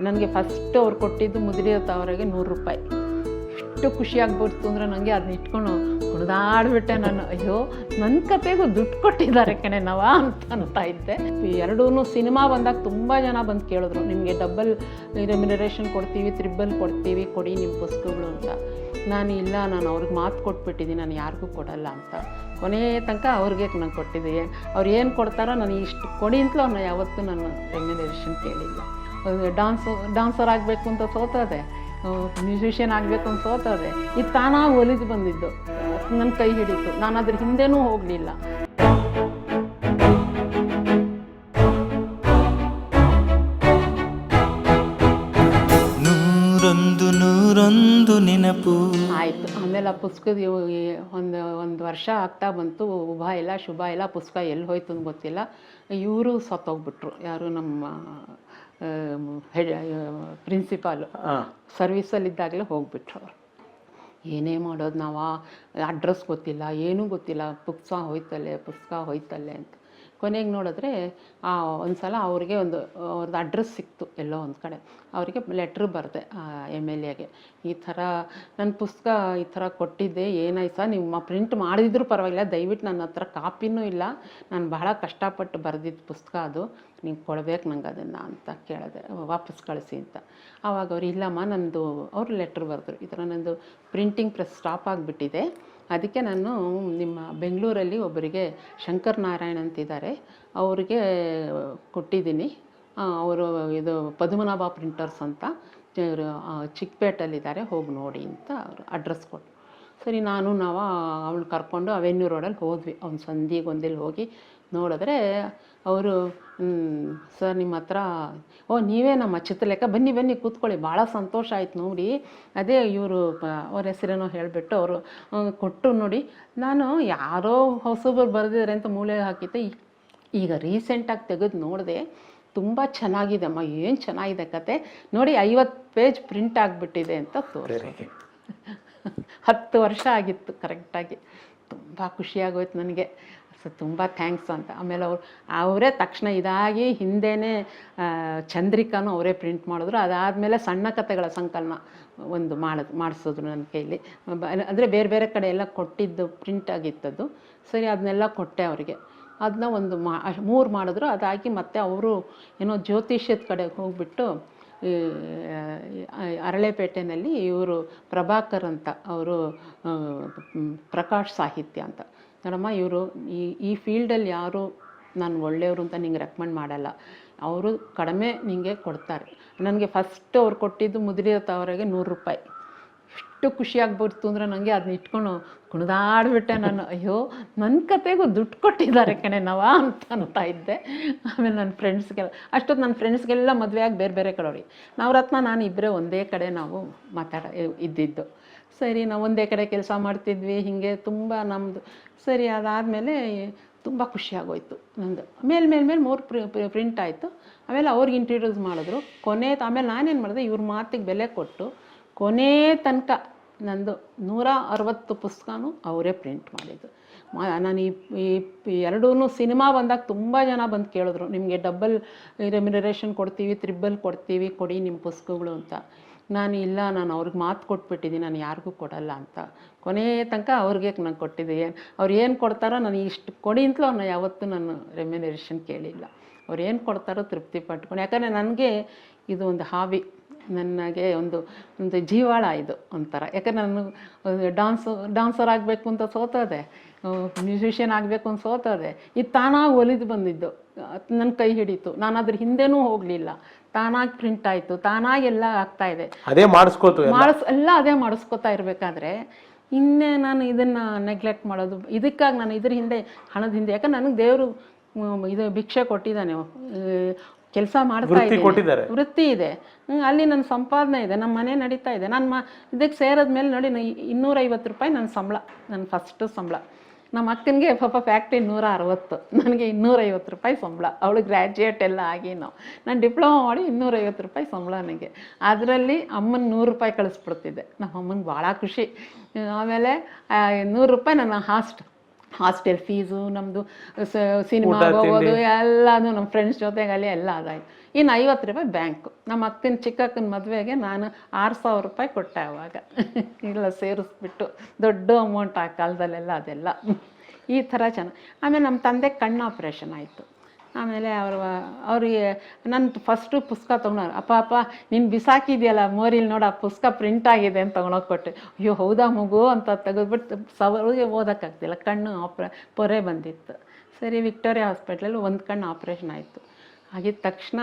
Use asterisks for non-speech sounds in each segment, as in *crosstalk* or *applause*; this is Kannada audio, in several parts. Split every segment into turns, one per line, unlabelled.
ನನಗೆ ಫಸ್ಟ್ ಅವ್ರು ಕೊಟ್ಟಿದ್ದು ಮುದುಡಿ ಅವರಿಗೆ ನೂರು ರೂಪಾಯಿ. ಎಷ್ಟು ಖುಷಿಯಾಗ್ಬಿಡ್ತು ಅಂದರೆ ನನಗೆ ಅದನ್ನ ಇಟ್ಕೊಂಡು ಕುಣಿದಾಡ್ಬಿಟ್ಟೆ ನಾನು. ಅಯ್ಯೋ ನನ್ನ ಕತೆಗೂ ದುಡ್ಡು ಕೊಟ್ಟಿದ್ದಾರೆ ಕಣೆ ನಾವಾ ಅಂತ ಅನ್ತಾ ಇದ್ದೆ. ಎರಡೂ ಸಿನಿಮಾ ಬಂದಾಗ ತುಂಬ ಜನ ಬಂದು ಕೇಳಿದ್ರು, ನಿಮಗೆ ಡಬಲ್ ರೆಮ್ಯುನರೇಷನ್ ಕೊಡ್ತೀವಿ ತ್ರಿಬಲ್ ಕೊಡ್ತೀವಿ, ಕೊಡಿ ನಿಮ್ಮ ಪುಸ್ತಕಗಳು ಅಂತ. ನಾನು, ಇಲ್ಲ, ನಾನು ಅವ್ರಿಗೆ ಮಾತು ಕೊಟ್ಬಿಟ್ಟಿದ್ದೀನಿ ನಾನು ಯಾರಿಗೂ ಕೊಡಲ್ಲ ಅಂತ. ಕೊನೆಯ ತನಕ ಅವ್ರಿಗೆ ನಾನು ಕೊಟ್ಟಿದ್ದೆ. ಅವ್ರು ಏನು ಕೊಡ್ತಾರೋ ನಾನು ಇಷ್ಟು ಕೊಡಿ ಅಂತಲೂ ಅವ್ರನ್ನ ಯಾವತ್ತೂ ನಾನು ರೆಮ್ಯುನರೇಷನ್ ಕೇಳಿಲ್ಲ. ಡಾನ್ಸು ಡಾನ್ಸರ್ ಆಗಬೇಕು ಅಂತ ಸೋತದೆ. ಮ್ಯೂಸಿಷಿಯನ್ ಆಗಬೇಕು ಅಂತ ಸೋತದೆ. ಇದು ತಾನಾಗಿ ಒಲಿದು ಬಂದಿದ್ದು. ನನ್ನ ಕೈ ಹಿಡಿತು. ನಾನು ಅದ್ರ ಹಿಂದೆನೂ ಹೋಗಲಿಲ್ಲ.
ನೂರೊಂದು ನೂರೊಂದು ನೆನಪು.
ಆಯಿತು. ಆಮೇಲೆ ಆ ಪುಸ್ತಕದ ಒಂದು ಒಂದು ವರ್ಷ ಆಗ್ತಾ ಬಂತು. ಉಭ ಇಲ್ಲ ಶುಭ ಇಲ್ಲ ಪುಸ್ತಕ ಎಲ್ಲಿ ಹೋಯ್ತು ಅಂತ ಗೊತ್ತಿಲ್ಲ. ಇವರು ಸತ್ತೋಗ್ಬಿಟ್ರು. ಯಾರು ನಮ್ಮ ಹೆಡ್ ಪ್ರಿನ್ಸಿಪಾಲು ಸರ್ವೀಸಲ್ಲಿದ್ದಾಗಲೇ ಹೋಗ್ಬಿಟ್ರು ಅವರು. ಏನೇ ಮಾಡೋದು ನಾವು? ಅಡ್ರೆಸ್ ಗೊತ್ತಿಲ್ಲ ಏನೂ ಗೊತ್ತಿಲ್ಲ. ಪುಸ್ತಕ ಹೋಯ್ತಲ್ಲೇ ಪುಸ್ತಕ ಹೋಯ್ತಲ್ಲೇ ಅಂತ. ಕೊನೆಗೆ ನೋಡಿದ್ರೆ ಒಂದು ಸಲ ಅವ್ರಿಗೆ ಒಂದು ಅವ್ರದ್ದು ಅಡ್ರೆಸ್ ಸಿಕ್ತು ಎಲ್ಲೋ ಒಂದು ಕಡೆ. ಅವರಿಗೆ ಲೆಟ್ರ್ ಬರೆದೆ ಎಂ ಎಲ್ ಎಗೆ ಈ ಥರ ನನ್ನ ಪುಸ್ತಕ ಈ ಥರ ಕೊಟ್ಟಿದ್ದೆ, ಏನಾಯ್ತಾ ನಿಮ್ಮ ಪ್ರಿಂಟ್ ಮಾಡಿದ್ರು ಪರವಾಗಿಲ್ಲ, ದಯವಿಟ್ಟು ನನ್ನ ಹತ್ರ ಕಾಪಿನೂ ಇಲ್ಲ. ನಾನು ಬಹಳ ಕಷ್ಟಪಟ್ಟು ಬರೆದಿದ್ದ ಪುಸ್ತಕ ಅದು. ನೀವು ಕೊಡ್ಬೇಕು ನಂಗೆ ಅದನ್ನು ಅಂತ ಕೇಳಿದೆ. ವಾಪಸ್ ಕಳಿಸಿ ಅಂತ. ಆವಾಗ ಅವ್ರು, ಇಲ್ಲಮ್ಮ ನನ್ನದು ಅವರು ಲೆಟ್ರ್ ಬರೆದ್ರು. ಈ ಥರ ನನ್ನದು ಪ್ರಿಂಟಿಂಗ್ ಪ್ರೆಸ್ ಸ್ಟಾಪ್ ಆಗಿಬಿಟ್ಟಿದೆ. ಅದಕ್ಕೆ ನಾನು ನಿಮ್ಮ ಬೆಂಗಳೂರಲ್ಲಿ ಒಬ್ಬರಿಗೆ ಶಂಕರ್ ನಾರಾಯಣ್ ಅಂತಿದ್ದಾರೆ. ಅವರಿಗೆ ಕೊಟ್ಟಿದ್ದೀನಿ. ಅವರು ಇದು ಪದ್ಮನಾಭ ಪ್ರಿಂಟರ್ಸ್ ಅಂತ ಇವರು ಚಿಕ್ಕಪೇಟಲ್ಲಿದ್ದಾರೆ ಹೋಗಿ ನೋಡಿ ಅಂತ ಅವರು ಅಡ್ರೆಸ್ ಕೊಟ್ಟು ಸರಿ, ನಾನು ನಾವು ಅವಳು ಕರ್ಕೊಂಡು ಅವೆನ್ಯೂ ರೋಡಲ್ಲಿ ಹೋದ್ವಿ. ಅವ್ನು ಸಂಧಿಗೊಂದಿಲ್ಲಿ ಹೋಗಿ ನೋಡಿದ್ರೆ ಅವರು ಸರ್ ನಿಮ್ಮ ಹತ್ರ ಓ ನೀವೇ ನಮ್ಮ ಚಿತ್ರಲೇಖ ಬನ್ನಿ ಬನ್ನಿ ಕೂತ್ಕೊಳ್ಳಿ ಭಾಳ ಸಂತೋಷ ಆಯ್ತು ನೋಡಿ. ಅದೇ ಇವರು ಅವ್ರ ಹೆಸರೇನೋ ಹೇಳಿಬಿಟ್ಟು ಅವರು ಕೊಟ್ಟು ನೋಡಿ. ನಾನು ಯಾರೋ ಹೊಸಬ್ರು ಬರೆದಿದ್ದಾರೆ ಅಂತ ಮೂಲೆ ಹಾಕಿದ್ದೆ. ಈಗ ರೀಸೆಂಟಾಗಿ ತೆಗೆದು ನೋಡಿದೆ ತುಂಬ ಚೆನ್ನಾಗಿದೆ ಅಮ್ಮ ಏನು ಚೆನ್ನಾಗಿದೆ ಕತೆ. ನೋಡಿ ಐವತ್ತು ಪೇಜ್ ಪ್ರಿಂಟ್ ಆಗಿಬಿಟ್ಟಿದೆ ಅಂತ ತೋರಿಸಿ ಹತ್ತು ವರ್ಷ ಆಗಿತ್ತು ಕರೆಕ್ಟಾಗಿ. ತುಂಬ ಖುಷಿಯಾಗೋಯ್ತು ನನಗೆ. ಸೊ ತುಂಬ ಥ್ಯಾಂಕ್ಸ್ ಅಂತ. ಆಮೇಲೆ ಅವ್ರು, ಅವರೇ ತಕ್ಷಣ ಇದಾಗಿ ಹಿಂದೆಯೇ ಚಂದ್ರಿಕಾನು ಅವರೇ ಪ್ರಿಂಟ್ ಮಾಡಿದ್ರು. ಅದಾದಮೇಲೆ ಸಣ್ಣ ಕಥೆಗಳ ಸಂಕಲನ ಒಂದು ಮಾಡೋದು ಮಾಡಿಸಿದ್ರು ನನ್ನ ಕೈಲಿ. ಅಂದರೆ ಬೇರೆ ಬೇರೆ ಕಡೆ ಎಲ್ಲ ಕೊಟ್ಟಿದ್ದು ಪ್ರಿಂಟ್ ಆಗಿತ್ತದ್ದು ಸರಿ, ಅದನ್ನೆಲ್ಲ ಕೊಟ್ಟೆ ಅವರಿಗೆ. ಅದನ್ನ ಒಂದು ಮಾ ಮೂರು ಮಾಡಿದ್ರು. ಅದಾಗಿ ಮತ್ತೆ ಅವರು ಏನೋ ಜ್ಯೋತಿಷ್ಯದ ಕಡೆ ಹೋಗ್ಬಿಟ್ಟು ಅರಳೆಪೇಟೆಯಲ್ಲಿ ಇವರು ಪ್ರಭಾಕರ್ ಅಂತ, ಅವರು ಪ್ರಕಾಶ್ ಸಾಹಿತ್ಯ ಅಂತ. ನೋಡಮ್ಮ, ಇವರು ಈ ಈ ಫೀಲ್ಡಲ್ಲಿ ಯಾರು ನಾನು ಒಳ್ಳೆಯವರು ಅಂತ ನಿಂಗೆ ರೆಕಮೆಂಡ್ ಮಾಡಲ್ಲ. ಅವರು ಕಡಿಮೆ ನಿಮಗೆ ಕೊಡ್ತಾರೆ. ನನಗೆ ಫಸ್ಟ್ ಅವ್ರು ಕೊಟ್ಟಿದ್ದು ಮುದ್ರಿಯ ಅವರಿಗೆ ನೂರು ರೂಪಾಯಿ. ಎಷ್ಟು ಖುಷಿಯಾಗ್ಬಿಡ್ತು ಅಂದರೆ ನನಗೆ ಅದನ್ನ ಇಟ್ಕೊಂಡು ಕುಣಿದಾಡ್ಬಿಟ್ಟೆ ನಾನು. ಅಯ್ಯೋ ನನ್ನ ಕತೆಗೂ ದುಡ್ಡು ಕೊಟ್ಟಿದ್ದಾರೆ ಕಣೆ, ನಾವಾ ಅಂತ ಅನ್ತಾ ಇದ್ದೆ. ಆಮೇಲೆ ನನ್ನ ಫ್ರೆಂಡ್ಸ್ಗೆಲ್ಲ ಅಷ್ಟೊತ್ತು ನನ್ನ ಫ್ರೆಂಡ್ಸ್ಗೆಲ್ಲ ಮದುವೆಯಾಗಿ ಬೇರೆ ಬೇರೆ ಕಡೆಯವ್ರಿ ನವರತ್ನ ನಾನು ಇಬ್ಬರೇ ಒಂದೇ ಕಡೆ ನಾವು ಮಾತಾಡ, ಇದ್ದಿದ್ದು. ಸರಿ, ನಾವು ಒಂದೇ ಕಡೆ ಕೆಲಸ ಮಾಡ್ತಿದ್ವಿ, ಹೀಗೆ ತುಂಬ ನಮ್ಮದು ಸರಿ ಅದಾದಮೇಲೆ ತುಂಬ ಖುಷಿಯಾಗೋಯ್ತು ನಂದು. ಮೇಲೆ ಮೇಲೆ ಮೇಲೆ ಮೂರು ಪ್ರಿಂಟ್ ಆಯಿತು. ಆಮೇಲೆ ಅವ್ರಿಗೆ ಇಂಟ್ರಡ್ಯೂಸ್ ಮಾಡಿದ್ರು. ಕೊನೆ ಆಮೇಲೆ ನಾನೇನು ಮಾಡಿದೆ, ಇವ್ರ ಮಾತಿಗೆ ಬೆಲೆ ಕೊಟ್ಟು ಕೊನೆ ತನಕ ನಂದು ನೂರ ಅರವತ್ತು ಪುಸ್ತಕನೂ ಅವರೇ ಪ್ರಿಂಟ್ ಮಾಡಿದ್ದು. ನಾನು ಈ ಈ ಎರಡೂ ಸಿನಿಮಾ ಬಂದಾಗ ತುಂಬ ಜನ ಬಂದು ಕೇಳಿದ್ರು. ನಿಮಗೆ ಡಬ್ಬಲ್ ರೆಮ್ಯುನರೇಷನ್ ಕೊಡ್ತೀವಿ ತ್ರಿಬ್ಬಲ್ ಕೊಡ್ತೀವಿ, ಕೊಡಿ ನಿಮ್ಮ ಪುಸ್ತಕಗಳು ಅಂತ. ನಾನು ಇಲ್ಲ, ನಾನು ಅವ್ರಿಗೆ ಮಾತು ಕೊಟ್ಬಿಟ್ಟಿದ್ದೀನಿ ನಾನು ಯಾರಿಗೂ ಕೊಡಲ್ಲ ಅಂತ. ಕೊನೆಯ ತನಕ ಅವ್ರಿಗೆ ನಾನು ಕೊಟ್ಟಿದ್ದೆ? ಏನು ಅವ್ರು ಏನು ಕೊಡ್ತಾರೋ ನಾನು ಇಷ್ಟು ಕೊಡಿ ಅಂತಲೂ ಅವ್ರನ್ನ ಯಾವತ್ತೂ ನಾನು ರೆಮ್ಯುನರೇಷನ್ ಕೇಳಿಲ್ಲ. ಅವ್ರು ಏನು ಕೊಡ್ತಾರೋ ತೃಪ್ತಿ ಪಟ್ಕೊಂಡು, ಯಾಕಂದರೆ ನನಗೆ ಇದು ಒಂದು ಹಾಬಿ. ನನಗೆ ಒಂದು ಒಂದು ಜೀವಾಳ ಇದು ಒಂಥರ. ಯಾಕಂದ್ರೆ ನಾನು ಡಾನ್ಸ್ ಡಾನ್ಸರ್ ಆಗಬೇಕು ಅಂತ ಸೋತದೆ. ಮ್ಯೂಸಿಷಿಯನ್ ಆಗಬೇಕು ಅಂತ ಸೋತದೆ. ಇದು ತಾನಾಗಿ ಒಲಿದು ಬಂದಿದ್ದು. ನನ್ನ ಕೈ ಹಿಡಿತು. ನಾನು ಅದ್ರ ಹಿಂದೆನೂ ಹೋಗಲಿಲ್ಲ. ತಾನಾಗಿ ಪ್ರಿಂಟ್ ಆಯಿತು ತಾನಾಗಿ ಎಲ್ಲ ಆಗ್ತಾ ಇದೆ.
ಅದೇ ಮಾಡಿಸ್ಕೋತು
ಮಾಡಿಸ್ ಎಲ್ಲ ಅದೇ ಮಾಡಿಸ್ಕೊತಾ ಇರಬೇಕಾದ್ರೆ ಇನ್ನೇ ನಾನು ಇದನ್ನು ನೆಗ್ಲೆಕ್ಟ್ ಮಾಡೋದು ಇದಕ್ಕಾಗಿ ನಾನು ಇದ್ರ ಹಿಂದೆ ಹಣದ ಹಿಂದೆ ಯಾಕಂದ್ರೆ ನನಗೆ ದೇವರು ಇದು ಭಿಕ್ಷೆ ಕೊಟ್ಟಿದ್ದಾನೆ ಕೆಲಸ ಮಾಡ್ತಾ ಇದ್ದೀನಿ.
ಕೊಟ್ಟಿದ್ದಾರೆ.
ವೃತ್ತಿ ಇದೆ. ಅಲ್ಲಿ ನನ್ನ ಸಂಪಾದನೆ ಇದೆ ನಮ್ಮ ಮನೆ ನಡೀತಾ ಇದೆ. ನಾನು ಮ ಇದಕ್ಕೆ ಸೇರಿದ್ಮೇಲೆ ನೋಡಿ ನಾನು ಇನ್ನೂರೈವತ್ತು ರೂಪಾಯಿ ನನ್ನ ಸಂಬಳ ನನ್ನ ಫಸ್ಟ್ ಸಂಬಳ. ನಮ್ಮ ಅಕ್ಕನಿಗೆ ಪಾಪ ಫ್ಯಾಕ್ಟ್ರಿ ನೂರ ಅರವತ್ತು ನನಗೆ ಇನ್ನೂರೈವತ್ತು ರೂಪಾಯಿ ಸಂಬಳ. ಅವಳು ಗ್ರ್ಯಾಜುಯೇಟ್ ಎಲ್ಲ ಆಗಿ ನಾವು ನಾನು ಡಿಪ್ಲೊಮಾ ಮಾಡಿ ಇನ್ನೂರೈವತ್ತು ರೂಪಾಯಿ ಸಂಬಳ ನನಗೆ ಅದರಲ್ಲಿ ಅಮ್ಮನ ನೂರು ರೂಪಾಯಿ ಕಳಿಸ್ಬಿಡ್ತಿದ್ದೆ. ನಮ್ಮ ಅಮ್ಮನಿಗೆ ಭಾಳ ಖುಷಿ. ಆಮೇಲೆ ನೂರು ರೂಪಾಯಿ ನನ್ನ ಹಾಸ್ಟ್ ಹಾಸ್ಟೆಲ್ ಫೀಸು ನಮ್ಮದು ಸಿನಿಮಾ ಹೋಗೋದು ಎಲ್ಲನೂ ನಮ್ಮ ಫ್ರೆಂಡ್ಸ್ ಜೊತೆಗಲ್ಲಿ ಎಲ್ಲ ಅದಾಯ್ತು. ಇನ್ನು ಐವತ್ತು ರೂಪಾಯಿ ಬ್ಯಾಂಕು. ನಮ್ಮ ಅಕ್ಕನ ಚಿಕ್ಕಕ್ಕನ ಮದುವೆಗೆ ನಾನು ಆರು ಸಾವಿರ ರೂಪಾಯಿ ಕೊಟ್ಟೆ ಅವಾಗ. ಇಲ್ಲ, ಸೇರಿಸ್ಬಿಟ್ಟು ದೊಡ್ಡ ಅಮೌಂಟ್ ಆ ಕಾಲದಲ್ಲೆಲ್ಲ ಅದೆಲ್ಲ. ಈ ಥರ ಚೆನ್ನಾಗಿ ಆಮೇಲೆ ನಮ್ಮ ತಂದೆ ಕಣ್ಣು ಆಪ್ರೇಷನ್ ಆಯಿತು. ಆಮೇಲೆ ಅವರು, ಅವ್ರಿಗೆ ನನ್ನ ಫಸ್ಟು ಪುಸ್ತಕ ತೊಗೊಂಡು, ಅಪ್ಪ ಅಪ್ಪ, ನೀನು ಬಿಸಾಕಿದೆಯಲ್ಲ, ಮೋರಿಲಿ ನೋಡು, ಆ ಪುಸ್ತಕ ಪ್ರಿಂಟ್ ಆಗಿದೆ ಅಂತ ತೊಗೊಂಡೋಗಿ ಕೊಟ್ಟೆ. ಅಯ್ಯೋ, ಹೌದಾ ಮಗು ಅಂತ ತೆಗೆದ್ಬಿಟ್ಟು ಸವರಿಗೆ ಓದೋಕ್ಕಾಗ್ತಿಲ್ಲ. ಕಣ್ಣು ಆಪ್ರ ಪೊರೆ ಬಂದಿತ್ತು. ಸರಿ, ವಿಕ್ಟೋರಿಯಾ ಹಾಸ್ಪಿಟ್ಲಲ್ಲಿ ಒಂದು ಕಣ್ಣು ಆಪ್ರೇಷನ್ ಆಯಿತು. ಆಗಿದ ತಕ್ಷಣ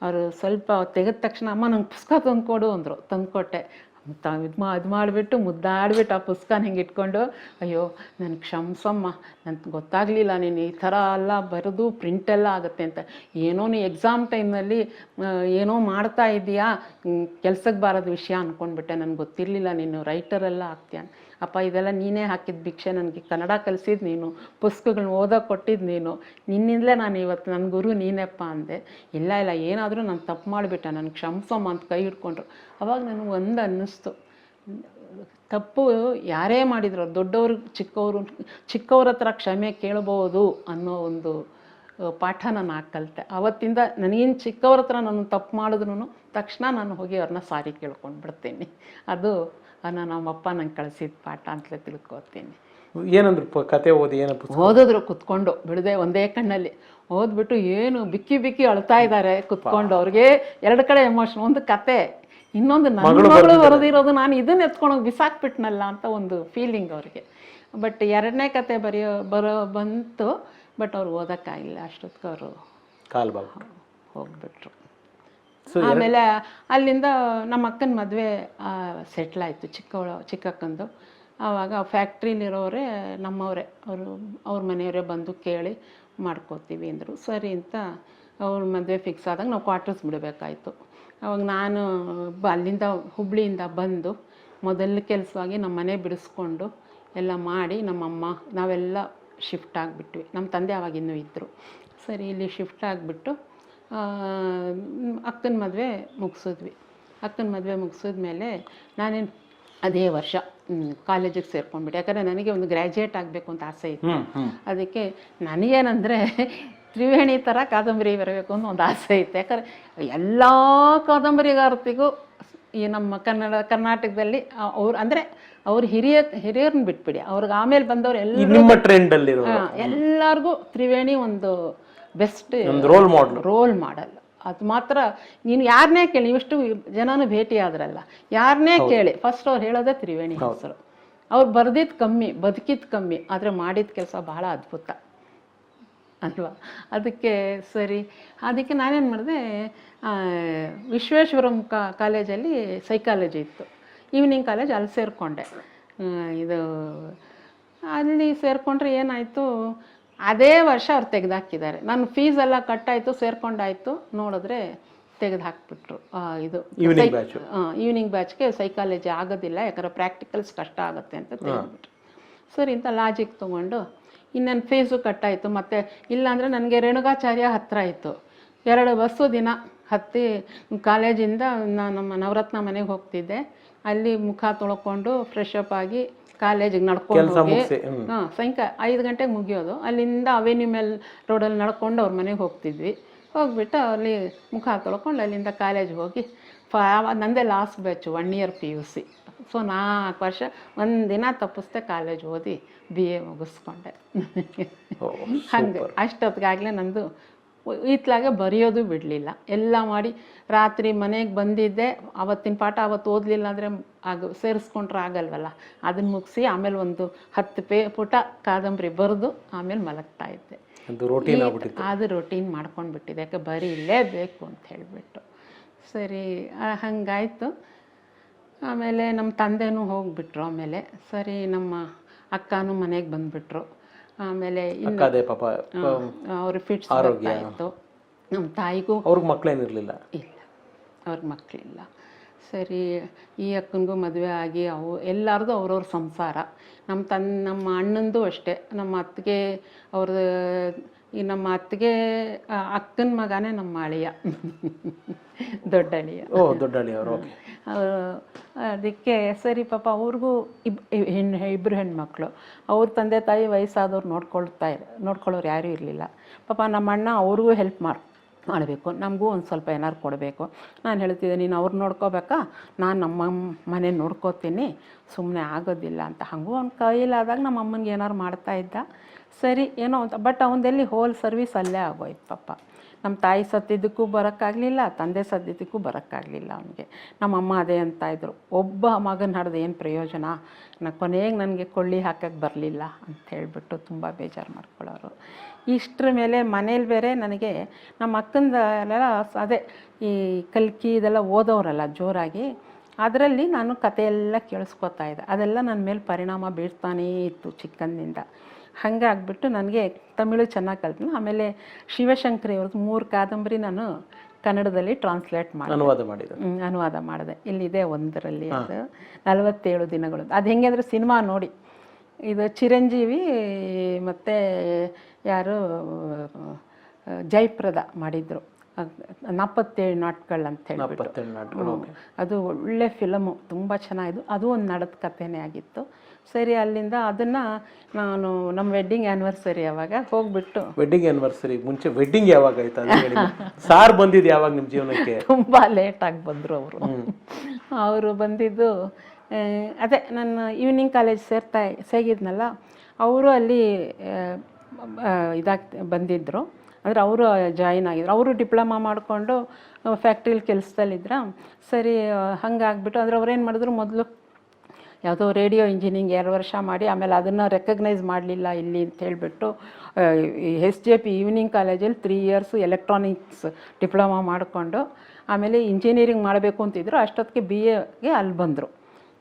ಅವರು ಸ್ವಲ್ಪ ತೆಗೆದ ತಕ್ಷಣ ಅಮ್ಮ ನಂಗೆ ಪುಸ್ತಕ ತಂದ್ಕೊಡು ಅಂದರು, ತಂದುಕೊಟ್ಟೆ. ತಾವು ಇದು ಮಾ, ಇದು ಮಾಡಿಬಿಟ್ಟು ಮುದ್ದಾಡ್ಬಿಟ್ಟು ಆ ಪುಸ್ತಕನ ಹಿಂಗೆ ಇಟ್ಕೊಂಡು, ಅಯ್ಯೋ ನನಗೆ ಕ್ಷಮಸಮ್ಮ ನನಗೆ ಗೊತ್ತಾಗಲಿಲ್ಲ ನೀನು ಈ ಥರ ಎಲ್ಲ ಬರೆದು ಪ್ರಿಂಟೆಲ್ಲ ಆಗುತ್ತೆ ಅಂತ. ಏನೋ ನೀ ಎಕ್ಸಾಮ್ ಟೈಮ್ನಲ್ಲಿ ಏನೋ ಮಾಡ್ತಾ ಇದೆಯಾ ಕೆಲ್ಸಕ್ಕೆ ಬಾರದ ವಿಷಯ ಅಂದ್ಕೊಂಡ್ಬಿಟ್ಟೆ ನನಗೆ ಗೊತ್ತಿರಲಿಲ್ಲ ನೀನು ರೈಟರೆಲ್ಲ ಆಗ್ತೀಯ? ಅಪ್ಪ ಇದೆಲ್ಲ ನೀನೇ ಹಾಕಿದ ಭಿಕ್ಷೆ ನನಗೆ ಕನ್ನಡ ಕಲಿಸಿದ ನೀನು ಪುಸ್ತಕಗಳನ್ನ ಓದೋಕೆ ಕೊಟ್ಟಿದ್ದು ನೀನು, ನಿನ್ನಿಂದಲೇ ನಾನು ಇವತ್ತು ನನ್ನ ಗುರು ನೀನೇಪ್ಪ ಅಂದೆ. ಇಲ್ಲ ಇಲ್ಲ, ಏನಾದರೂ ನಾನು ತಪ್ಪು ಮಾಡಿಬಿಟ್ಟೆ ನನಗೆ ಕ್ಷಮಿಸಮ್ಮ ಅಂತ ಕೈ ಹಿಡ್ಕೊಂಡ್ರು. ಅವಾಗ ನನಗೆ ಒಂದು ಅನ್ನಿಸ್ತು. ತಪ್ಪು ಯಾರೇ ಮಾಡಿದ್ರು, ದೊಡ್ಡವರು, ಚಿಕ್ಕವರು, ಚಿಕ್ಕವ್ರ ಹತ್ರ ಕ್ಷಮೆ ಕೇಳಬಹುದು ಅನ್ನೋ ಒಂದು ಪಾಠ ನಾನು ಹಾಕಿ ಕಲಿತೆ ಅವತ್ತಿಂದ ನನಗೇನು ಚಿಕ್ಕವ್ರ ಹತ್ರ ನಾನು ತಪ್ಪು ಮಾಡಿದ್ರು ತಕ್ಷಣ ನಾನು ಹೋಗಿ ಅವ್ರನ್ನ ಸಾರಿ ಕೇಳ್ಕೊಂಡು ಬಿಡ್ತೀನಿ. ಅದು ನನ್ನ ನಮ್ಮಪ್ಪ ನಂಗೆ ಕಳಿಸಿದ ಪಾಠ ಅಂತಲೇ ತಿಳ್ಕೊತೀನಿ.
ಏನಂದ್ರು ಪ- ಕತೆ ಓದಿ ಏನಪ್ಪ
ಓದಿದ್ರು ಕುತ್ಕೊಂಡು ಬಿಡದೆ ಒಂದೇ ಕಣ್ಣಲ್ಲಿ. ಓದ್ಬಿಟ್ಟು ಏನು ಬಿಕ್ಕಿ ಬಿಕ್ಕಿ ಅಳ್ತಾ ಇದ್ದಾರೆ ಕುತ್ಕೊಂಡು. ಅವ್ರಿಗೆ ಎರಡು ಕಡೆ ಎಮೋಷನ್ ಒಂದು ಕತೆ. ಇನ್ನೊಂದು ನನ್ನ ಮಗಳು ಬರೆದಿರೋದು ನಾನು ಇದನ್ನ ಎತ್ಕೊಂಡೋಗಿ ಬಿಸಾಕ್ಬಿಟ್ನಲ್ಲ ಅಂತ ಒಂದು ಫೀಲಿಂಗ್ ಅವ್ರಿಗೆ. ಬಟ್ ಎರಡನೇ ಕತೆ ಬರೆಯೋ ಬರೋ ಬಂತು ಬಟ್ ಅವ್ರು ಓದೋಕ್ಕಾಗಿಲ್ಲ. ಅಷ್ಟೊತ್ತಿಗೆ ಅವರು
ಕಾಲ್
ಹೋಗ್ಬಿಟ್ರು. ಆಮೇಲೆ ಅಲ್ಲಿಂದ ನಮ್ಮ ಅಕ್ಕನ ಮದುವೆ ಸೆಟ್ಲ್ ಆಯಿತು ಚಿಕ್ಕವಳ, ಚಿಕ್ಕಕ್ಕಂದು. ಆವಾಗ ಫ್ಯಾಕ್ಟ್ರಿಲಿರೋರೇ ನಮ್ಮವರೇ. ಅವರು, ಅವ್ರ ಮನೆಯವರೇ ಬಂದು ಕೇಳಿ ಮಾಡ್ಕೋತೀವಿ ಅಂದರು. ಸರಿ ಅಂತ ಅವ್ರ ಮದುವೆ ಫಿಕ್ಸ್ ಆದಾಗ ನಾವು ಕ್ವಾರ್ಟರ್ಸ್ ಬಿಡಬೇಕಾಯ್ತು. ಅವಾಗ ನಾನು ಬ, ಅಲ್ಲಿಂದ ಹುಬ್ಳಿಯಿಂದ ಬಂದು ಮೊದಲ ಕೆಲಸವಾಗಿ ನಮ್ಮ ಮನೆ ಬಿಡಿಸ್ಕೊಂಡು ಎಲ್ಲ ಮಾಡಿ ನಮ್ಮಮ್ಮ, ನಾವೆಲ್ಲ ಶಿಫ್ಟ್ ಆಗಿಬಿಟ್ವಿ. ನಮ್ಮ ತಂದೆ ಆವಾಗಿನ್ನೂ ಇದ್ದರು ಸರಿ, ಇಲ್ಲಿ ಶಿಫ್ಟ್ ಆಗಿಬಿಟ್ಟು ಅಕ್ಕನ ಮದುವೆ ಮುಗಿಸಿದ್ವಿ. ಅಕ್ಕನ ಮದುವೆ ಮುಗಿಸಿದ್ಮೇಲೆ ನಾನೇನು ಅದೇ ವರ್ಷ ಕಾಲೇಜಿಗೆ ಸೇರ್ಕೊಂಡ್ಬಿಟ್ಟೆ. ಯಾಕಂದರೆ ನನಗೆ ಒಂದು ಗ್ರ್ಯಾಜುಯೇಟ್ ಆಗಬೇಕು ಅಂತ ಆಸೆ ಇತ್ತು. ಅದಕ್ಕೆ ನನಗೇನಂದರೆ *laughs* ತ್ರಿವೇಣಿ ಥರ ಕಾದಂಬರಿ ಬರಬೇಕು ಅನ್ನೋ ಒಂದು ಆಸೆ ಇತ್ತು. ಯಾಕಂದರೆ ಎಲ್ಲ ಕಾದಂಬರಿಗಾರತಿಗೂ ಈ ನಮ್ಮ ಕನ್ನಡ ಕರ್ನಾಟಕದಲ್ಲಿ ಅವ್ರು ಅಂದರೆ ಅವ್ರು ಹಿರಿಯ ಹಿರಿಯರನ್ನ ಬಿಟ್ಬಿಡಿ. ಅವ್ರಿಗೆ ಆಮೇಲೆ ಬಂದವರು ಎಲ್ಲ ಎಲ್ಲರಿಗೂ ತ್ರಿವೇಣಿ ಒಂದು ಬೆಸ್ಟ್
ಒಂದು ರೋಲ್ ಮಾಡಲ್
ರೋಲ್ ಮಾಡಲ್ ಅದು ಮಾತ್ರ ನೀನು ಯಾರನ್ನೇ ಕೇಳಿ ಇಷ್ಟು ಜನನು ಭೇಟಿ ಆದ್ರಲ್ಲ ಯಾರನ್ನೇ ಕೇಳಿ ಫಸ್ಟ್ ಅವ್ರು ಹೇಳೋದೇ ತ್ರಿವೇಣಿ ಹೆಸರು. ಅವ್ರು ಬರ್ದಿದ್ದು ಕಮ್ಮಿ ಬದುಕಿದ್ ಕಮ್ಮಿ ಆದರೆ ಮಾಡಿದ ಕೆಲಸ ಬಹಳ ಅದ್ಭುತ. ಅಲ್ವಾ? ಅದಕ್ಕೆ ಸರಿ. ಅದಕ್ಕೆ ನಾನೇನು ಮಾಡಿದೆ ವಿಶ್ವೇಶ್ವರಂ ಕಾಲೇಜಲ್ಲಿ ಸೈಕಾಲಜಿ ಇತ್ತು. ಈವ್ನಿಂಗ್ ಕಾಲೇಜ್ ಅಲ್ಲಿ ಸೇರಿಕೊಂಡೆ. ಇದು ಅಲ್ಲಿ ಸೇರಿಕೊಂಡ್ರೆ ಏನಾಯಿತು ಅದೇ ವರ್ಷ ಅವ್ರು ತೆಗೆದಾಕಿದ್ದಾರೆ. ನನ್ನ ಫೀಸ್ ಎಲ್ಲ ಕಟ್ಟಾಯಿತು ಸೇರ್ಕೊಂಡಾಯ್ತು ನೋಡಿದ್ರೆ ತೆಗೆದು ಹಾಕ್ಬಿಟ್ರು ಆ, ಇದು. ಈವ್ನಿಂಗ್ ಬ್ಯಾಚ್ಗೆ ಸೈಕಾಲಜಿ ಆಗೋದಿಲ್ಲ ಯಾಕಂದ್ರೆ ಪ್ರಾಕ್ಟಿಕಲ್ಸ್ ಕಷ್ಟ ಆಗುತ್ತೆ ಅಂತ ತೆಗೆದ್ಬಿಟ್ರು. ಸರಿ ಇಂಥ ಲಾಜಿಕ್ ತೊಗೊಂಡು ಇನ್ನೊಂದು ಫೀಸು ಕಟ್ಟಾಯಿತು ಮತ್ತು ಇಲ್ಲಾಂದರೆ ನನಗೆ ರೇಣುಕಾಚಾರ್ಯ ಹತ್ತಿರ ಇತ್ತು. ಎರಡು ಬಸ್ಸು ದಿನ ಹತ್ತಿ ಕಾಲೇಜಿಂದ ನಾನು ನಮ್ಮ ನವರತ್ನ ಮನೆಗೆ ಹೋಗ್ತಿದ್ದೆ. ಅಲ್ಲಿ ಮುಖ ತೊಳ್ಕೊಂಡು ಫ್ರೆಶ್ ಅಪ್ ಆಗಿ ಕಾಲೇಜಿಗೆ ನಡ್ಕೊಂಡು ಹೋಗಿ. ಹಾಂ ಸಾಯಂಕಾಲ ಐದು ಗಂಟೆಗೆ ಮುಗಿಯೋದು. ಅಲ್ಲಿಂದ ಅವೆನ್ಯೂ ಮೇಲೆ ರೋಡಲ್ಲಿ ನಡ್ಕೊಂಡು ಅವ್ರ ಮನೆಗೆ ಹೋಗ್ತಿದ್ವಿ. ಹೋಗ್ಬಿಟ್ಟು ಅಲ್ಲಿ ಮುಖ ತೊಳ್ಕೊಂಡು ಅಲ್ಲಿಂದ ಕಾಲೇಜ್ ಹೋಗಿ ಫ ನಂದೇ last batch one year P U C so ನಾಲ್ಕು ವರ್ಷ ಒಂದಿನ ದಿನ ತಪ್ಪಿಸ್ದೆ ಕಾಲೇಜ್ ಓದಿ ಬಿ ಎ ಮುಗಿಸ್ಕೊಂಡೆ. ಹಂಗೆ ಅಷ್ಟೊತ್ತಿಗಾಗಲೇ ನಂದು ಇತ್ಲಾಗೆ ಬರೆಯೋದು ಬಿಡಲಿಲ್ಲ. ಎಲ್ಲ ಮಾಡಿ ರಾತ್ರಿ ಮನೆಗೆ ಬಂದಿದ್ದೆ ಅವತ್ತಿನ ಪಾಠ ಅವತ್ತು ಓದಲಿಲ್ಲ ಅಂದರೆ ಆಗ ಸೇರಿಸ್ಕೊಂಡ್ರೆ ಆಗಲ್ವಲ್ಲ. ಅದನ್ನು ಮುಗಿಸಿ ಆಮೇಲೆ ಒಂದು ಹತ್ತು ಪೇ ಪುಟ ಕಾದಂಬರಿ ಬರೆದು ಆಮೇಲೆ ಮಲಗ್ತಾ ಇದ್ದೆ.
ಅದು ರೋಟೀನ್
ಮಾಡ್ಕೊಂಡು ಬಿಟ್ಟಿದೆ ಯಾಕೆ ಬರೀಲೇಬೇಕು ಅಂತ ಹೇಳಿಬಿಟ್ಟು. ಸರಿ ಹಂಗಾಯ್ತು. ಆಮೇಲೆ ನಮ್ಮ ತಂದೆನೂ ಹೋಗ್ಬಿಟ್ರು ಆಮೇಲೆ. ಸರಿ ನಮ್ಮ ಅಕ್ಕನೂ ಮನೆಗೆ ಬಂದುಬಿಟ್ರು. ಆಮೇಲೆ ಇನ್ನು
ಅದೇ ಪಾಪ
ಅವ್ರ ಫಿಟ್ಸ್ ಆರೋಗ್ಯ. ಇತ್ತು. ನಮ್ಮ ತಾಯಿಗೂ
ಅವ್ರಿಗೆ ಮಕ್ಳೇನಿರ್ಲಿಲ್ಲ.
ಇಲ್ಲ. ಅವ್ರಿಗೆ ಮಕ್ಕಳಿಲ್ಲ ಸರಿ ಈ ಅಕ್ಕನಿಗೂ ಮದುವೆ ಆಗಿ ಅವು ಎಲ್ಲರದು ಅವ್ರವ್ರ ಸಂಸಾರ. ನಮ್ಮ ತನ್ ನಮ್ಮ ಅಣ್ಣಂದು ಅಷ್ಟೇ. ನಮ್ಮ ಅತ್ತಿಗೆ ಅವ್ರದ್ದು ಈ ನಮ್ಮ ಅತ್ತಿಗೆ ಅಕ್ಕನ ಮಗನೇ ನಮ್ಮ ಅಳಿಯ. ದೊಡ್ಡ ಅಳಿಯ.
ಓ ಅವರು
ಅವರು ಅದಕ್ಕೆ ಸರಿ ಪಾಪ ಅವ್ರಿಗೂ ಇಬ್ ಹೆಣ್ಣು ಇಬ್ಬರು ಹೆಣ್ಮಕ್ಳು. ಅವ್ರ ತಂದೆ ತಾಯಿ ವಯಸ್ಸಾದವ್ರು ನೋಡ್ಕೊಳ್ತಾ ಇರ್ ನೋಡ್ಕೊಳ್ಳೋರು ಯಾರೂ ಇರಲಿಲ್ಲ. ಪಾಪ ನಮ್ಮ ಅಣ್ಣ ಅವ್ರಿಗೂ ಹೆಲ್ಪ್ ಮಾಡಿ ಮಾಡಬೇಕು. ನಮಗೂ ಒಂದು ಸ್ವಲ್ಪ ಏನಾರು ಕೊಡಬೇಕು. ನಾನು ಹೇಳ್ತಿದ್ದೆ, ನೀನು ಅವ್ರು ನೋಡ್ಕೋಬೇಕಾ? ನಾನು ನಮ್ಮ ಮನೆ ನೋಡ್ಕೋತೀನಿ. ಸುಮ್ಮನೆ ಆಗೋದಿಲ್ಲ ಅಂತ. ಹಾಗೂ ಅವ್ನು ಕೈಲಾದಾಗ ನಮ್ಮ ಅಮ್ಮನಿಗೆ ಮಾಡ್ತಾ ಇದ್ದ. ಸರಿ, ಏನೋ ಅಂತ ಬಟ್ ಅವನದಲ್ಲಿ ಹೋಲ್ ಸರ್ವಿಸ್ ಅಲ್ಲೇ ಆಗೋಯ್ತು ಪಾಪ. ನಮ್ಮ ತಾಯಿ ಸತ್ತಿದ್ದಕ್ಕೂ ಬರೋಕ್ಕಾಗಲಿಲ್ಲ, ತಂದೆ ಸತ್ತಿದ್ದಕ್ಕೂ ಬರೋಕ್ಕಾಗಲಿಲ್ಲ ಅವನಿಗೆ. ನಮ್ಮಮ್ಮ ಅದೇ ಅಂತ ಇದ್ರು. ಒಬ್ಬ ಮಗನ ಹಡ್ದು ಏನು ಪ್ರಯೋಜನ? ನಾ ಕೊನೆಗೆ ನನಗೆ ಕೊಳ್ಳಿ ಹಾಕಕ್ಕೆ ಬರಲಿಲ್ಲ ಅಂತ ಹೇಳಿಬಿಟ್ಟು ತುಂಬ ಬೇಜಾರು ಮಾಡ್ಕೊಳ್ಳೋರು ಇಷ್ಟರ ಮೇಲೆ ಮನೇಲಿ ಬೇರೆ ನನಗೆ ನಮ್ಮ ಅಕ್ಕಂದೆಲ್ಲ ಅದೇ ಈ ಕಲ್ಕಿ ಇದೆಲ್ಲ ಓದೋರಲ್ಲ ಜೋರಾಗಿ ಅದರಲ್ಲಿ ನಾನು ಕಥೆಯೆಲ್ಲ ಕೇಳಿಸ್ಕೊತಾ ಇದ್ದೆ. ಅದೆಲ್ಲ ನನ್ನ ಮೇಲೆ ಪರಿಣಾಮ ಬೀಳ್ತಾನೇ ಇತ್ತು ಚಿಕ್ಕಂದಿನಿಂದ. ಆಗಿಬಿಟ್ಟು ನನಗೆ ತಮಿಳು ಚೆನ್ನಾಗಿ ಕಲ್ತೀನಿ ಆಮೇಲೆ ಶಿವಶಂಕರಿ ಅವ್ರದ್ದು ಮೂರು ಕಾದಂಬರಿ ನಾನು ಕನ್ನಡದಲ್ಲಿ ಟ್ರಾನ್ಸ್ಲೇಟ್ ಮಾಡಿದೆ.
ಅನುವಾದ
ಮಾಡಿದೆ. ಅನುವಾದ ಮಾಡಿದೆ. ಇಲ್ಲಿದೆ ಒಂದರಲ್ಲಿ ಅದು ನಲವತ್ತೇಳು ದಿನಗಳು ಅದು ಹೆಂಗೆ ಅಂದರೆ ಸಿನಿಮಾ ನೋಡಿ ಇದು ಚಿರಂಜೀವಿ ಮತ್ತು ಯಾರು ಜಯಪ್ರದ ಮಾಡಿದರು. ನಾಲ್ಪತ್ತೇಳು ನಾಟ್ಗಳು ಅದು ಒಳ್ಳೆ ಫಿಲಮು ತುಂಬ ಚೆನ್ನಾಗಿದ್ದು. ಅದು ಒಂದು ನಡದ ಕಥೆನೇ ಆಗಿತ್ತು. ಸರಿ ಅಲ್ಲಿಂದ ಅದನ್ನು ನಾನು ನಮ್ಮ ವೆಡ್ಡಿಂಗ್ ಆ್ಯನಿವರ್ಸರಿ ಯಾವಾಗ ಹೋಗ್ಬಿಟ್ಟು
ವೆಡ್ಡಿಂಗ್ ಆ್ಯನಿವರ್ಸರಿ ಮುಂಚೆ ವೆಡ್ಡಿಂಗ್ ಯಾವಾಗ ಆಯ್ತು ಅಂತ ಹೇಳಿ. *laughs* ಸಾರ್ ಬಂದಿದ್ದು ಯಾವಾಗ ನಿಮ್ಮ ಜೀವನಕ್ಕೆ?
ತುಂಬ ಲೇಟಾಗಿ ಬಂದರು ಅವರು. ಅವರು ಬಂದಿದ್ದು ಅದೇ ನಾನು ಈವ್ನಿಂಗ್ ಕಾಲೇಜ್ ಸೇರ್ತಾ ಸೇಗಿದ್ನಲ್ಲ, ಅವರು ಅಲ್ಲಿ ಇದಾಗಿ ಬಂದಿದ್ದರು ಅಂದರೆ ಅವರು ಜಾಯಿನ್ ಆಗಿದ್ರು. ಅವರು ಡಿಪ್ಲೊಮಾ ಮಾಡಿಕೊಂಡು ಫ್ಯಾಕ್ಟ್ರಿಲಿ ಕೆಲಸದಲ್ಲಿದ್ರ. ಸರಿ ಹಂಗಾಗ್ಬಿಟ್ಟು, ಅಂದರೆ ಅವ್ರೇನು ಮಾಡಿದ್ರು ಮೊದಲು ಯಾವುದೋ ರೇಡಿಯೋ ಇಂಜಿನಿಯರಿಂಗ್ ಎರಡು ವರ್ಷ ಮಾಡಿ, ಆಮೇಲೆ ಅದನ್ನು ರೆಕಗ್ನೈಸ್ ಮಾಡಲಿಲ್ಲ ಇಲ್ಲಿ ಅಂತ ಹೇಳಿಬಿಟ್ಟು ಎಸ್ ಜೆ ಪಿ ಈವ್ನಿಂಗ್ ಕಾಲೇಜಲ್ಲಿ ತ್ರೀ ಇಯರ್ಸ್ ಎಲೆಕ್ಟ್ರಾನಿಕ್ಸ್ ಡಿಪ್ಲೊಮಾ ಮಾಡಿಕೊಂಡು, ಆಮೇಲೆ ಇಂಜಿನಿಯರಿಂಗ್ ಮಾಡಬೇಕು ಅಂತಿದ್ರು. ಅಷ್ಟೊತ್ತಿಗೆ ಬಿ ಎಗೆ ಅಲ್ಲಿ ಬಂದರು.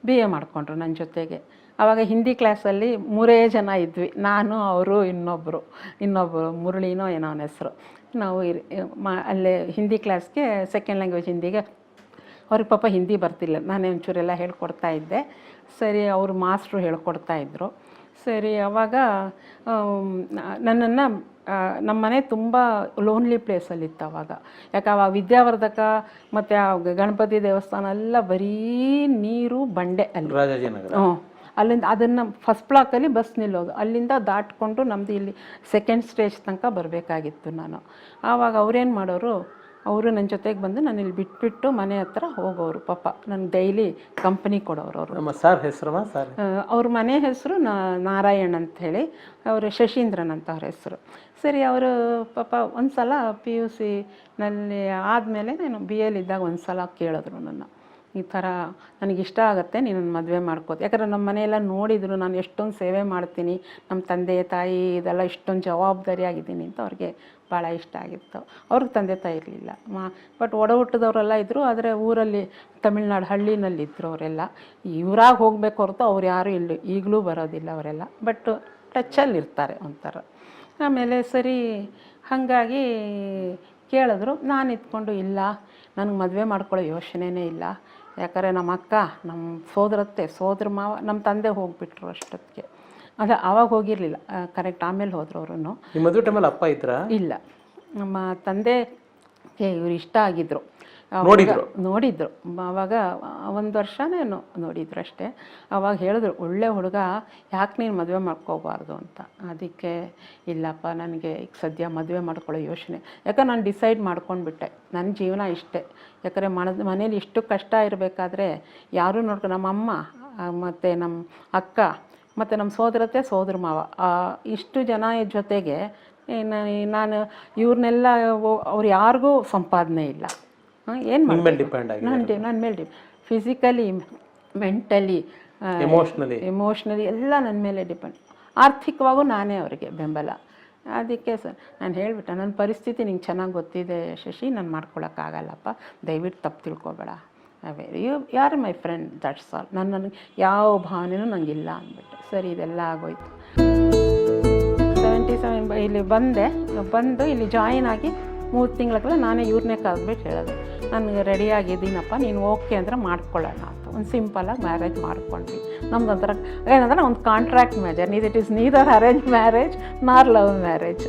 ಬಿ ಎ ಮಾಡಿಕೊಂಡ್ರು ನನ್ನ ಜೊತೆಗೆ. ಆವಾಗ ಹಿಂದಿ ಕ್ಲಾಸಲ್ಲಿ ಮೂರೇ ಜನ ಇದ್ವಿ. ನಾನು, ಅವರು ಇನ್ನೊಬ್ಬರು ಇನ್ನೊಬ್ಬರು ಮುರಳಿನೋ ಏನೋ ಅವನ ಹೆಸರು. ನಾವು ಮಾ, ಅಲ್ಲೇ ಹಿಂದಿ ಕ್ಲಾಸ್ಗೆ ಸೆಕೆಂಡ್ ಲ್ಯಾಂಗ್ವೇಜ್ ಹಿಂದಿಗೆ. ಅವ್ರಿಗೆ ಪಾಪ ಹಿಂದಿ ಬರ್ತಿಲ್ಲ. ನಾನೇ ಒಂಚೂರೆಲ್ಲ ಹೇಳ್ಕೊಡ್ತಾ ಇದ್ದೆ. ಸರಿ, ಅವರು ಮಾಸ್ಟ್ರು ಹೇಳ್ಕೊಡ್ತಾ ಇದ್ದರು ಸರಿ, ಅವಾಗ ನನ್ನನ್ನು ನಮ್ಮ ಮನೆ ತುಂಬ ಲೋನ್ಲಿ ಪ್ಲೇಸಲ್ಲಿತ್ತು ಅವಾಗ. ಯಾಕೆ ಆ ವಿದ್ಯಾವರ್ಧಕ ಮತ್ತು ಆ ಗಣಪತಿ ದೇವಸ್ಥಾನ ಎಲ್ಲ ಬರೀ ನೀರು ಬಂಡೆ ಅಲ್ಲಿ. ಹ್ಞೂ ಅಲ್ಲಿಂದ ಅದನ್ನು ಫಸ್ಟ್ ಬ್ಲಾಕಲ್ಲಿ ಬಸ್ ನಿಲ್ಲೋದು. ಅಲ್ಲಿಂದ ದಾಟ್ಕೊಂಡು ನಮ್ಮದು ಇಲ್ಲಿ ಸೆಕೆಂಡ್ ಸ್ಟೇಜ್ ತನಕ ಬರಬೇಕಾಗಿತ್ತು ನಾನು. ಆವಾಗ ಅವ್ರೇನು ಮಾಡೋರು ಅವರು ನನ್ನ ಜೊತೆಗೆ ಬಂದು ನಾನು ಇಲ್ಲಿ ಬಿಟ್ಬಿಟ್ಟು ಮನೆ ಹತ್ರ ಹೋಗೋರು ಪಾಪ. ನಾನು ಡೈಲಿ ಕಂಪ್ನಿ ಕೊಡೋರು ಅವರು.
ನಮ್ಮ ಸರ್ ಹೆಸರಮ್ಮ ಸಾರ್.
ಅವ್ರ ಮನೆ ಹೆಸರು ನಾರಾಯಣ್ ಅಂತ ಹೇಳಿ. ಅವರು ಶಶೀಂದ್ರನ್ ಅಂತ ಅವ್ರ ಹೆಸರು. ಸರಿ ಅವರು ಪಾಪ ಒಂದು ಸಲ ಪಿ ಯು ಸಿನಲ್ಲಿ ಆದಮೇಲೆ ನಾನು ಬಿ ಇದ್ದಾಗ ಒಂದು ಸಲ ಕೇಳಿದ್ರು ನನ್ನ ಈ ಥರ ನನಗಿಷ್ಟ ಆಗುತ್ತೆ, ನೀನು ಮದುವೆ ಮಾಡ್ಕೋತಿ. ಯಾಕಂದ್ರೆ ನಮ್ಮ ಮನೆಯೆಲ್ಲ ನೋಡಿದ್ರು ನಾನು ಎಷ್ಟೊಂದು ಸೇವೆ ಮಾಡ್ತೀನಿ, ನಮ್ಮ ತಂದೆ, ತಾಯಿ ಇದೆಲ್ಲ ಇಷ್ಟೊಂದು ಜವಾಬ್ದಾರಿ ಆಗಿದ್ದೀನಿ ಅಂತ ಅವ್ರಿಗೆ ಭಾಳ ಇಷ್ಟ ಆಗಿತ್ತು. ಅವ್ರಿಗೆ ತಂದೆ ತಾಯಿ ಇರಲಿಲ್ಲ. ಮಾ, ಬಟ್ ಒಡ ಹುಟ್ಟಿದವರೆಲ್ಲ ಇದ್ದರು ಆದರೆ ಊರಲ್ಲಿ ತಮಿಳ್ನಾಡು ಹಳ್ಳಿನಲ್ಲಿದ್ದರು ಅವರೆಲ್ಲ. ಇವರಾಗಿ ಹೋಗಬೇಕು ಹೊರತು ಅವ್ರು ಯಾರು ಇಲ್ಲಿ, ಈಗಲೂ ಬರೋದಿಲ್ಲ ಅವರೆಲ್ಲ. ಬಟ್ ಟಚ್ಚಲ್ಲಿ ಇರ್ತಾರೆ ಒಂಥರ. ಆಮೇಲೆ ಸರಿ, ಹಾಗಾಗಿ ಕೇಳಿದ್ರು ನಾನು ಇದ್ಕೊಂಡು ಇಲ್ಲ, ನನಗೆ ಮದುವೆ ಮಾಡ್ಕೊಳ್ಳೋ ಯೋಚನೆನೇ ಇಲ್ಲ. ಯಾಕಂದರೆ ನಮ್ಮ ಅಕ್ಕ ನಮ್ಮ ಸೋದರತ್ತೆ ಸೋದರ ಮಾವ ನಮ್ಮ ತಂದೆ ಹೋಗಿಬಿಟ್ರು ಅಷ್ಟೊತ್ತಿಗೆ. ಅದೇ ಆವಾಗ ಹೋಗಿರಲಿಲ್ಲ. ಕರೆಕ್ಟ್ ಆಮೇಲೆ ಹೋದ್ರು ಅವರು
ನಿಮ್ಮ ಮದುವೆ ಟೈಮಲ್ಲಿ ಅಪ್ಪ ಇದ್ರ?
ಇಲ್ಲ. ನಮ್ಮ ತಂದೆ ಇವ್ರು ಇಷ್ಟ ಆಗಿದ್ರು. ಅವಾಗ
ನೋಡಿದ್ರು?
ನೋಡಿದ್ರು. ಅವಾಗ ಒಂದು ವರ್ಷನೇ ನೋಡಿದ್ರು ಅಷ್ಟೇ. ಅವಾಗ ಹೇಳಿದ್ರು ಒಳ್ಳೆ ಹುಡುಗ ಯಾಕೆ ನೀನು ಮದುವೆ ಮಾಡ್ಕೋಬಾರ್ದು ಅಂತ? ಅದಕ್ಕೆ ಇಲ್ಲಪ್ಪ ನನಗೆ ಈಗ ಸದ್ಯ ಮದುವೆ ಮಾಡ್ಕೊಳ್ಳೋ ಯೋಚನೆ. ಯಾಕಂದ್ರೆ ನಾನು ಡಿಸೈಡ್ ಮಾಡ್ಕೊಂಡ್ಬಿಟ್ಟೆ. ನನ್ನ ಜೀವನ ಇಷ್ಟೇ. ಯಾಕಂದರೆ ಮನದ ಮನೇಲಿ ಇಷ್ಟು ಕಷ್ಟ ಇರಬೇಕಾದ್ರೆ ಯಾರೂ ನೋಡ್ಕೊ ನಮ್ಮ ಅಮ್ಮ ಮತ್ತು ನಮ್ಮ ಅಕ್ಕ ಮತ್ತು ನಮ್ಮ ಸೋದರತೆ ಸೋದರ ಮಾವ ಇಷ್ಟು ಜನ ಜೊತೆಗೆ ನಾನು ನಾನು ಇವ್ರನ್ನೆಲ್ಲ ಅವ್ರು ಯಾರಿಗೂ ಸಂಪಾದನೆ ಇಲ್ಲ. ಏನು
ಮೇಲೆ ಡಿಪೆಂಡ್
ನಾನು ನನ್ನ ಮೇಲೆ ಫಿಸಿಕಲಿ ಮೆಂಟಲಿ
ಎಮೋಷ್ನಲಿ
ಎಮೋಷ್ನಲಿ ಎಲ್ಲ ನನ್ನ ಮೇಲೆ ಡಿಪೆಂಡ್ ಆರ್ಥಿಕವಾಗೂ ನಾನೇ ಅವರಿಗೆ ಬೆಂಬಲ. ಅದಕ್ಕೆ ಸರ್ ನಾನು ಹೇಳಿಬಿಟ್ಟೆ ನನ್ನ ಪರಿಸ್ಥಿತಿ ನಿಂಗೆ ಚೆನ್ನಾಗಿ ಗೊತ್ತಿದೆ ಶಶಿ ನಾನು ಮಾಡ್ಕೊಳಕ್ಕಾಗಲ್ಲಪ್ಪ ದಯವಿಟ್ಟು ತಪ್ಪು ತಿಳ್ಕೊಬೇಡ. ಅವೇ ಯು ಯಾರು ಮೈ ಫ್ರೆಂಡ್? ದಟ್ಸ್ ಆಲ್ ನಾನು ನನಗೆ ಯಾವ ಭಾವನೆನೂ ನನಗಿಲ್ಲ ಅಂದ್ಬಿಟ್ಟು. ಸರಿ ಇದೆಲ್ಲ ಆಗೋಯ್ತು. ಸೆವೆಂಟಿ ಸೆವೆನ್ ಇಲ್ಲಿ ಬಂದೆ ಬಂದು ಇಲ್ಲಿ ಜಾಯಿನ್ ಆಗಿ ಮೂರು ತಿಂಗಳ ನಾನೇ ಇವ್ರನ್ನೇ ಕರೆದ್ಬಿಟ್ಟು ಹೇಳೋದು. ನನಗೆ ರೆಡಿ ಆಗಿದ್ದೀನಪ್ಪ, ನೀನು ಓಕೆ ಅಂದರೆ ಮಾಡ್ಕೊಳ್ಳೋಣ ಅಂತ. ಒಂದು ಸಿಂಪಲಾಗಿ ಮ್ಯಾರೇಜ್ ಮಾಡ್ಕೊಂಡ್ವಿ. ನಮ್ದು ಒಂಥರ ಏನಂದ್ರೆ ಒಂದು contract marriage need it is neither arrange marriage nor love marriage